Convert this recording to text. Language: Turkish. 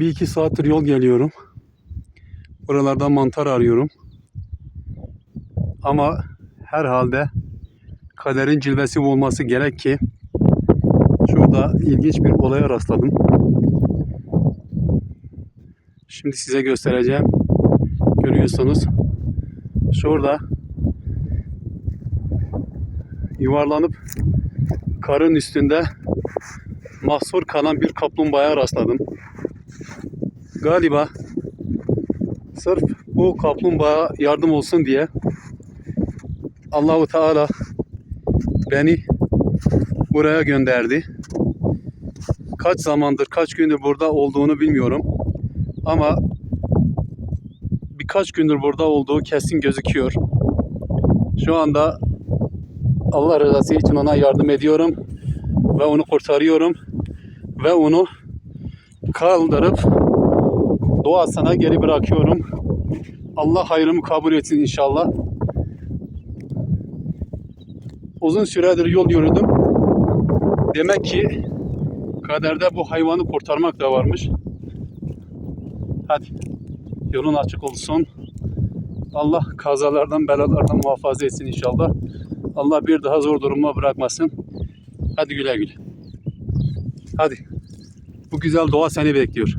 Bir iki saattir yol geliyorum. Buralarda mantar arıyorum. Ama herhalde kaderin cilvesi olması gerek ki şurada ilginç bir olaya rastladım. Şimdi size göstereceğim. Görüyorsunuz. Şurada yuvarlanıp karın üstünde mahsur kalan bir kaplumbağaya rastladım. Galiba sırf bu kaplumbağa yardım olsun diye Allahu Teala beni buraya gönderdi. Kaç zamandır, kaç gündür burada olduğunu bilmiyorum. Ama birkaç gündür burada olduğu kesin gözüküyor. Şu anda Allah rızası için ona yardım ediyorum ve onu kurtarıyorum ve onu kaldırıp doğasına geri bırakıyorum. Allah hayrımı kabul etsin inşallah. Uzun süredir yol yürüdüm. Demek ki kaderde bu hayvanı kurtarmak da varmış. Hadi yolun açık olsun. Allah kazalardan belalardan muhafaza etsin inşallah. Allah bir daha zor duruma bırakmasın. Hadi güle güle. Hadi. Bu güzel doğa seni bekliyor.